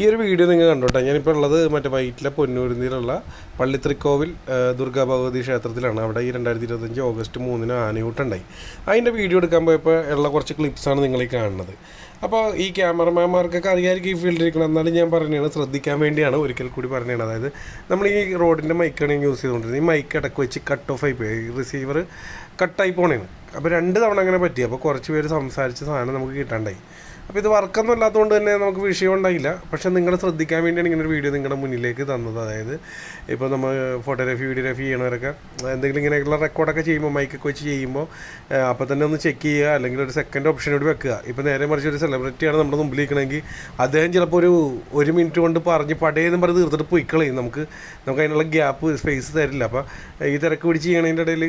ഈ ഒരു വീഡിയോ നിങ്ങൾ കണ്ടോട്ടെ? ഞാനിപ്പോൾ ഉള്ളത് മറ്റേ വൈറ്റിലെ പൊന്നൂരുന്നിലുള്ള പള്ളിത്രിക്കോവിൽ ദുർഗാ ഭഗവതി ക്ഷേത്രത്തിലാണ്. അവിടെ ഈ രണ്ടായിരത്തി ഇരുപത്തഞ്ച് ഓഗസ്റ്റ് മൂന്നിന് ആനയൂട്ടുണ്ടായി. അതിന്റെ വീഡിയോ എടുക്കാൻ പോയപ്പോൾ ഉള്ള കുറച്ച് ക്ലിപ്സാണ് നിങ്ങൾ ഈ കാണുന്നത്. അപ്പോൾ ഈ ക്യാമറമാൻമാർക്കൊക്കെ അറിയാമായിരിക്കും ഈ ഫീൽഡിൽ ഇരിക്കണം എന്നാലും ഞാൻ പറഞ്ഞതാണ് ശ്രദ്ധിക്കാൻ വേണ്ടിയാണ് ഒരിക്കൽ കൂടി പറഞ്ഞതാണ് അതായത് നമ്മൾ ഈ റോഡിന്റെ മൈക്കാണ് യൂസ് ചെയ്തുകൊണ്ടിരുന്നത് ഈ മൈക്ക് ഇടയ്ക്ക് വെച്ച് കട്ട് ഓഫ് ആയി പോയി. റിസീവർ കട്ടായി പോണേണ്. അപ്പോൾ രണ്ട് തവണ അങ്ങനെ പറ്റി. അപ്പോൾ കുറച്ച് പേര് സംസാരിച്ച സാധനം നമുക്ക് കിട്ടാണ്ടായി. അപ്പോൾ ഇത് വർക്കൊന്നും അല്ലാത്തതുകൊണ്ട് തന്നെ നമുക്ക് വിഷയം ഉണ്ടായില്ല. പക്ഷേ നിങ്ങൾ ശ്രദ്ധിക്കാൻ വേണ്ടിയാണ് ഇങ്ങനെ ഒരു വീഡിയോ നിങ്ങളുടെ മുന്നിലേക്ക് തന്നത്. അതായത് ഇപ്പോൾ നമ്മൾ ഫോട്ടോഗ്രാഫി വീഡിയോഗ്രാഫി ചെയ്യണവരൊക്കെ എന്തെങ്കിലും ഇങ്ങനെയുള്ള റെക്കോർഡൊക്കെ ചെയ്യുമ്പോൾ മൈക്കൊക്കെ വെച്ച് ചെയ്യുമ്പോൾ അപ്പോൾ തന്നെ ഒന്ന് ചെക്ക് ചെയ്യുക അല്ലെങ്കിൽ ഒരു സെക്കൻഡ് ഓപ്ഷൻ കൂടി വെക്കുക. ഇപ്പോൾ നേരെ മറിച്ച് ഒരു സെലിബ്രിറ്റിയാണ് നമ്മുടെ മുമ്പിൽ നിൽക്കണമെങ്കിൽ അദ്ദേഹം ചിലപ്പോൾ ഒരു ഒരു മിനിറ്റ് കൊണ്ട് പറഞ്ഞ് പടയെന്ന് പറഞ്ഞ് തീർത്തിട്ട് പോയി കളയും. നമുക്ക് നമുക്ക് അതിനുള്ള ഗ്യാപ്പ് സ്പേസ് തരില്ല. അപ്പോൾ ഈ തിരക്ക് പിടിച്ച് ചെയ്യണതിന്റെ ഇടയിൽ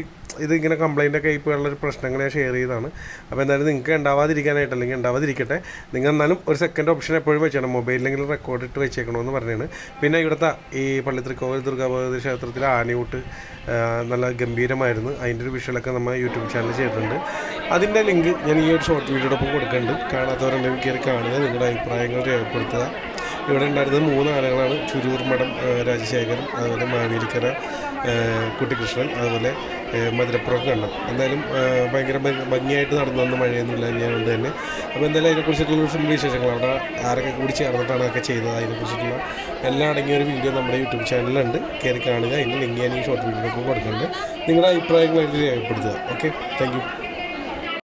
ഇത് ഇങ്ങനെ കംപ്ലൈന്റ് ഒക്കെ പോയുള്ളൊരു ഒരു പ്രശ്നങ്ങൾ ഞാൻ ഷെയർ ചെയ്തതാണ്. അപ്പോൾ എന്തായാലും നിങ്ങൾക്ക് ഉണ്ടാവാതിരിക്കാനായിട്ട് അല്ലെങ്കിൽ ഉണ്ടാവാതിരിക്കട്ടെ. നിങ്ങൾ എന്നാലും ഒരു സെക്കൻഡ് ഓപ്ഷൻ എപ്പോഴും വെച്ചേക്കണം. മൊബൈലിലെങ്കിലും റെക്കോർഡ് ഇട്ട് വെച്ചേക്കണമെന്ന് പറഞ്ഞാണ്. പിന്നെ ഇവിടുത്തെ ഈ പള്ളിത്രിക്കോവിൽ ദുർഗാഭഗവതി ക്ഷേത്രത്തിലെ ആനയൂട്ട് നല്ല ഗംഭീരമായിരുന്നു. അതിന്റെ ഒരു വിഷ്വലൊക്കെ നമ്മൾ യൂട്യൂബ് ചാനൽ ചെയ്തിട്ടുണ്ട്. അതിന്റെ ലിങ്ക് ഞാൻ ഈ ഒരു ഷോർട്ട് വീഡിയോടൊപ്പം കൊടുക്കുന്നുണ്ട്. കാണാത്തവരുണ്ടെങ്കിൽ കയറി കാണുക. നിങ്ങളുടെ അഭിപ്രായങ്ങൾ രേഖപ്പെടുത്തുക. ഇവിടെ ഉണ്ടായിരുന്നത് മൂന്ന് ആനകളാണ്. ചുരൂർ മഠം രാജശേഖരൻ അതുപോലെ മാവേലിക്കര കുട്ടിക്കൃഷ്ണൻ അതുപോലെ മധുരപ്പുറം കണ്ണം എന്തായാലും ഭയങ്കര ഭംഗി- ഭംഗിയായിട്ട് നടന്നു വന്ന മഴയൊന്നുമില്ല ഞാനുണ്ട് തന്നെ. അപ്പോൾ എന്തായാലും അതിനെക്കുറിച്ചിട്ടുള്ള ഫുൾ വിശേഷങ്ങൾ അവിടെ ആരൊക്കെ കൂടി ചേർന്നിട്ടാണ് അതൊക്കെ ചെയ്തത് അതിനെക്കുറിച്ചിട്ടുള്ള എല്ലാം അടങ്ങിയ ഒരു വീഡിയോ നമ്മുടെ യൂട്യൂബ് ചാനലിലുണ്ട്. കയറി കാണുക. അതിന്റെ ലിങ്ക് ഞാൻ ഈ ഷോർട്ട് വീഡിയോയിലൊക്കെ കൊടുക്കുന്നുണ്ട്. നിങ്ങളുടെ അഭിപ്രായങ്ങൾ അതിൽ രേഖപ്പെടുത്തുക. Okay thank